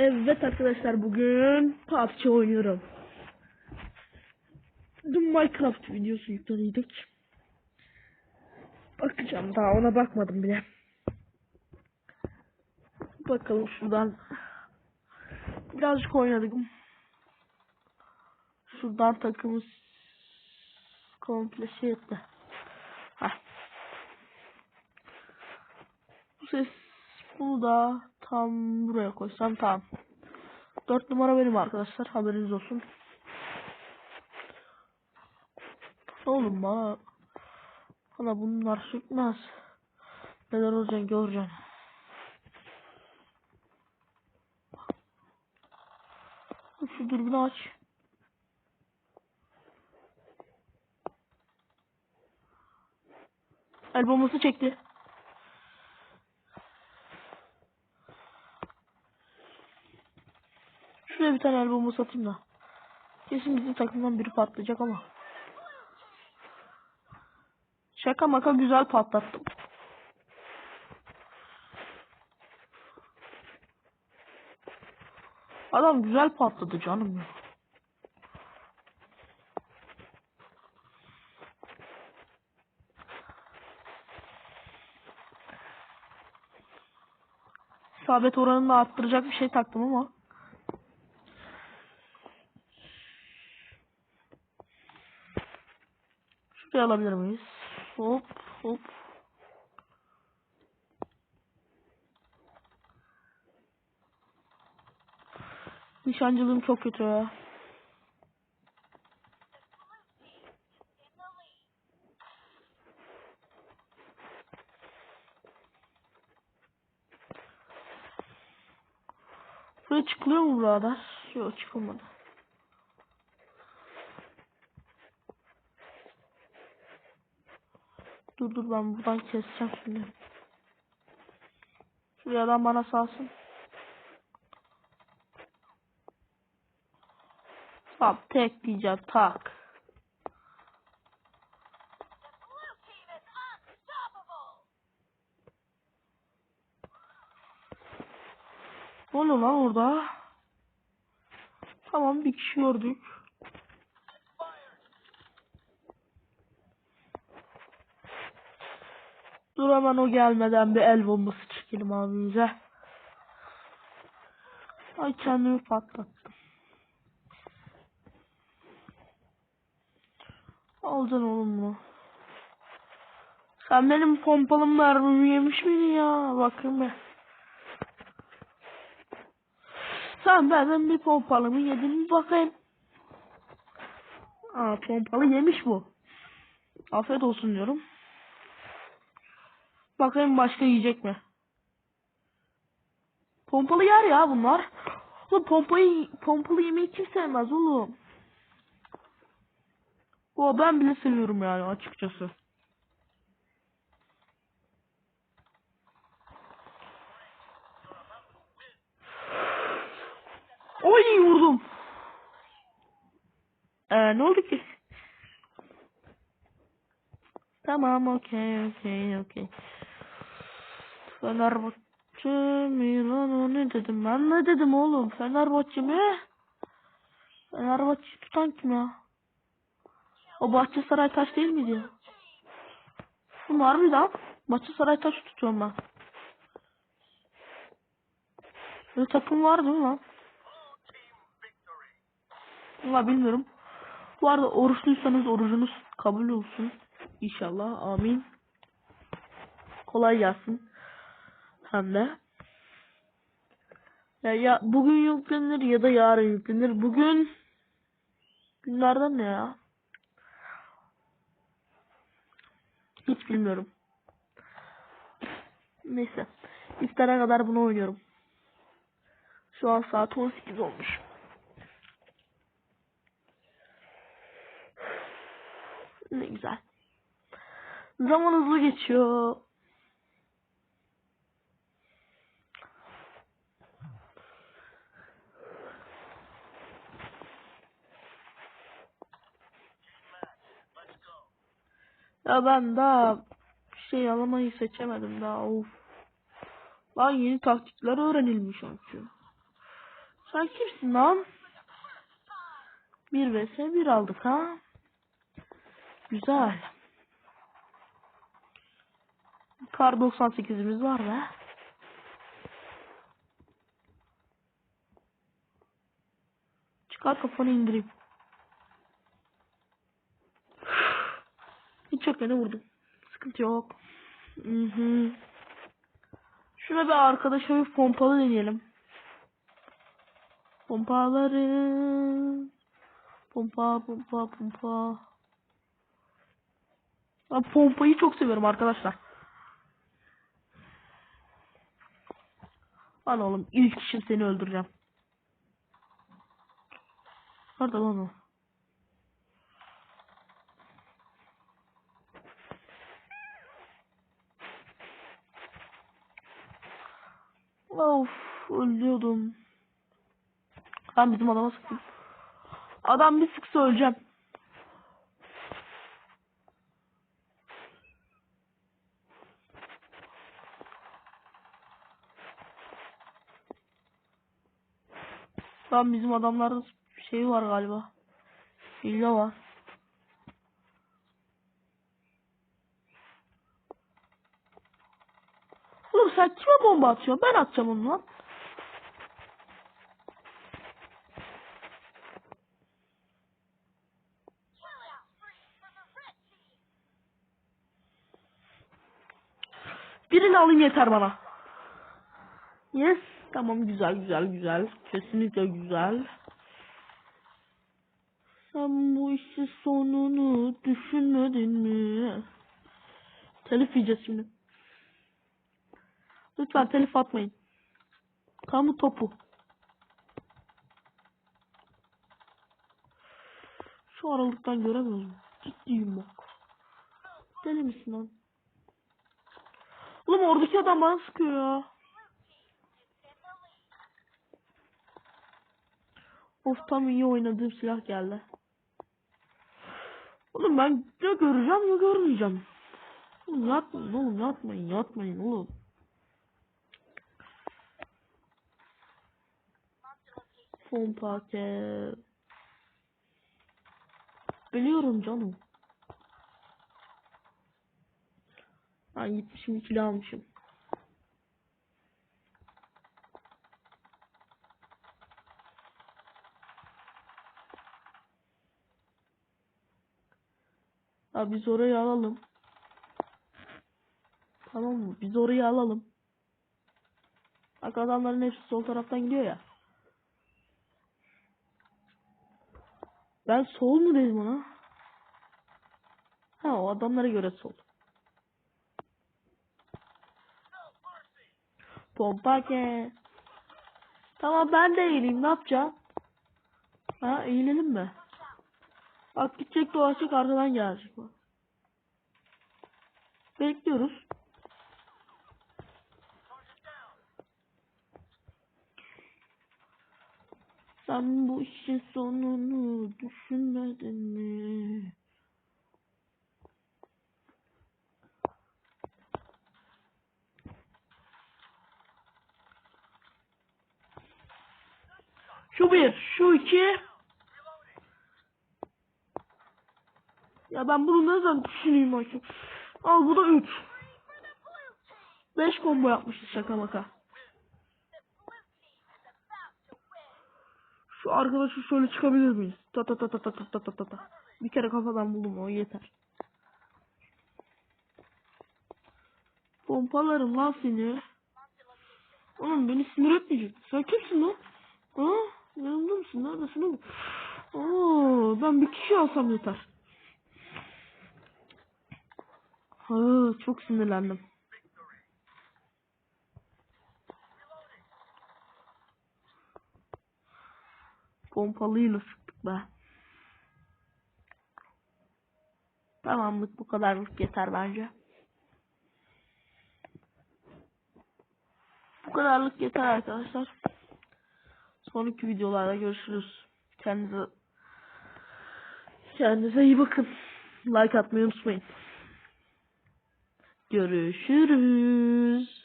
Evet arkadaşlar bugün PUBG oynuyorum. Dün Minecraft videosu yükledik. Bakacağım daha ona bakmadım bile. Bakalım şuradan. Birazcık oynadık. Şuradan takımız komple şey etti. Heh. Bu ses bunu da tam buraya koysam tamam. 4 numara benim arkadaşlar haberiniz olsun. Oğlum bana bana bunlar çıkmaz. Neler olacaksın göreceksin. Şu dürbünü aç. El bombası çekti. Şuraya bir tane el bombası atayım da. Kesin bizim takımdan biri patlayacak ama. Şaka maka güzel patlattım. Adam güzel patladı canım ya. İsabet oranını arttıracak bir şey taktım ama. Şuraya alabilir miyiz? Hop hop. Nişancılığım çok kötü ya. Buraya çıkılıyor mu burada? Yok çıkılmadı. Dur dur ben buradan keseceğim şimdi. Şuraya adam bana salsın. Bak tek diyeceğim tak. Ne oluyor lan orada? Tamam bir kişi gördük. Dur hemen o gelmeden bir el bombası çekelim abimize. Ay kendimi patlattım. Alacaksın oğlum bunu. Sen benim pompalım mermimi yemiş miydin ya? Bakın be. Sen benden bir pompalımı yedin mi bakayım. Aa pompalı yemiş bu. Afiyet olsun diyorum. Bakayım başka yiyecek mi? Pompalı yer ya bunlar. Oğlum pompayı, pompalı yemeği kim sevmez oğlum? O ben bile seviyorum yani açıkçası. Oy vurdum. Ee, ne oldu ki? Tamam okey okey okey. Fenerbahçe Milano ne dedim ben ne dedim oğlum Fenerbahçe mi? Fenerbahçe tutan kim ya? O Bahçesaray taş değil miydi? Bu var mıydı abi? Bahçesaray taş tutuyorum ben. Böyle takım var değil mi lan? Valla bilmiyorum. Bu arada oruçluysanız orucunuz kabul olsun. İnşallah. Amin. Kolay gelsin. Hem de. Ya, ya bugün yüklenir ya da yarın yüklenir. Bugün günlerden ne ya? Hiç bilmiyorum. Neyse. İftara kadar bunu oynuyorum. Şu an saat 18 olmuş. Ne güzel. Zaman hızlı geçiyor. Ya ben daha şey alamayı seçemedim daha of. Lan yeni taktikler öğrenilmiş çünkü. Sen kimsin lan? 1 vs 1 aldık ha. Güzel. Kar 98'imiz var be. Çıkar kafanı indireyim. Beni vurdum. Sıkıntı yok. Hı hı. Şuna bir arkadaşa bir pompalı deneyelim. Pompaları. Pompa pompa pompa. Ben pompayı çok seviyorum arkadaşlar. Lan oğlum ilk işim seni öldüreceğim. Nerede lan o? Of ölüyordum. Ben bizim adama sıktım. Adam bir sıksa öleceğim. Lan bizim adamların şeyi var galiba. Hile var. Oğlum sen kime bomba atıyorsun? Ben atacağım onu lan. Birini alayım yeter bana. Yes. Tamam güzel güzel güzel. Kesinlikle güzel. Sen bu işin sonunu düşünmedin mi? Telif yiyeceğiz şimdi. Lütfen telif atmayın. Kamu topu. Şu aralıktan göremiyoruz mu? Ciddiyim bak. Deli misin lan? Oğlum oradaki adam bana sıkıyor ya. Of tam iyi oynadığım silah geldi. Oğlum ben ya göreceğim ya görmeyeceğim. Oğlum yatmayın oğlum yatmayın yatmayın oğlum. Pompa ke. Biliyorum canım. Ben gitmişim kilo almışım. Ya biz orayı alalım. Tamam mı? Biz orayı alalım. Bak adamların hepsi sol taraftan gidiyor ya. Ben sol mu dedim ona? Ha o adamlara göre sol. Pompa ke. Tamam ben de eğileyim ne yapacağım? Ha eğilelim mi? Bak gidecek dolaşacak arkadan gelecek bak. Bekliyoruz. Sen bu işin sonunu düşünmedin mi? Şu bir, şu iki. Ya ben bunu ne zaman düşüneyim bakayım. Al bu da üç. Beş combo yapmışız şaka maka. Şu arkadaşı şöyle çıkabilir miyiz? Ta ta ta ta ta ta ta ta ta ta. Bir kere kafadan buldum o yeter. Pompalarım lan seni. Oğlum beni sinir etmeyecek. Sen kimsin lan? Ha? Yanımda mısın? Neredesin oğlum? Oo, ben bir kişi alsam yeter. Ha, çok sinirlendim. Pompalıyla sıktık be. Tamamlık bu kadarlık yeter bence. Bu kadarlık yeter arkadaşlar. Sonraki videolarda görüşürüz. Kendinize kendinize iyi bakın. Like atmayı unutmayın. Görüşürüz.